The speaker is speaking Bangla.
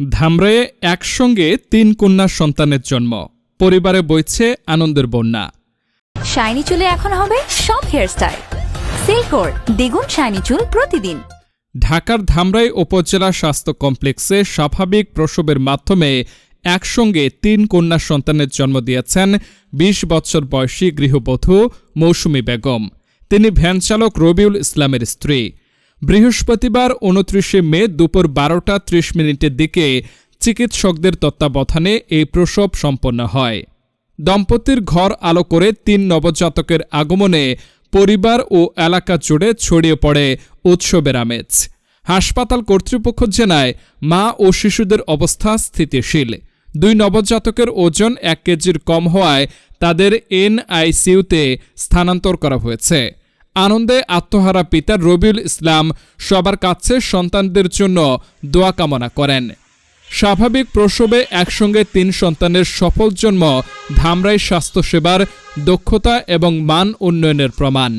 ধামরায়ে একসঙ্গে তিন কন্যা সন্তানের জন্ম। পরিবারে বইছে আনন্দের বন্যা। শাইনি চুলে এখন হবে সব হেয়ারস্টাইল সিল্কোর দ্বিগুণ শাইনি চুল প্রতিদিন। ঢাকার ধামরাই উপজেলা স্বাস্থ্য কমপ্লেক্সে স্বাভাবিক প্রসবের মাধ্যমে একসঙ্গে তিন কন্যা সন্তানের জন্ম দিয়েছেন ২০ বছর বয়সী গৃহবধূ মৌসুমী বেগম। তিনি ভ্যানচালক রবিউল ইসলামের স্ত্রী। বৃহস্পতিবার উনত্রিশে মে দুপুর বারোটা ত্রিশ মিনিটের দিকে চিকিৎসকদের তত্ত্বাবধানে এই প্রসব সম্পন্ন হয়। দম্পতির ঘর আলো করে তিন নবজাতকের আগমনে পরিবার ও এলাকা জুড়ে ছড়িয়ে পড়ে উৎসবের আমেজ। হাসপাতাল কর্তৃপক্ষ জানায়, মা ও শিশুদের অবস্থা স্থিতিশীল। দুই নবজাতকের ওজন এক কেজির কম হওয়ায় তাদের এনআইসিউতে স্থানান্তর করা হয়েছে। আনন্দে আত্মহারা পিতা রবিউল ইসলাম সবার কাছে সন্তানদের জন্য দোয়া কামনা করেন। স্বাভাবিক প্রসবে একসঙ্গে তিন সন্তানের সফল জন্ম ধামরাই স্বাস্থ্যসেবার দক্ষতা এবং মান উন্নয়নের প্রমাণ।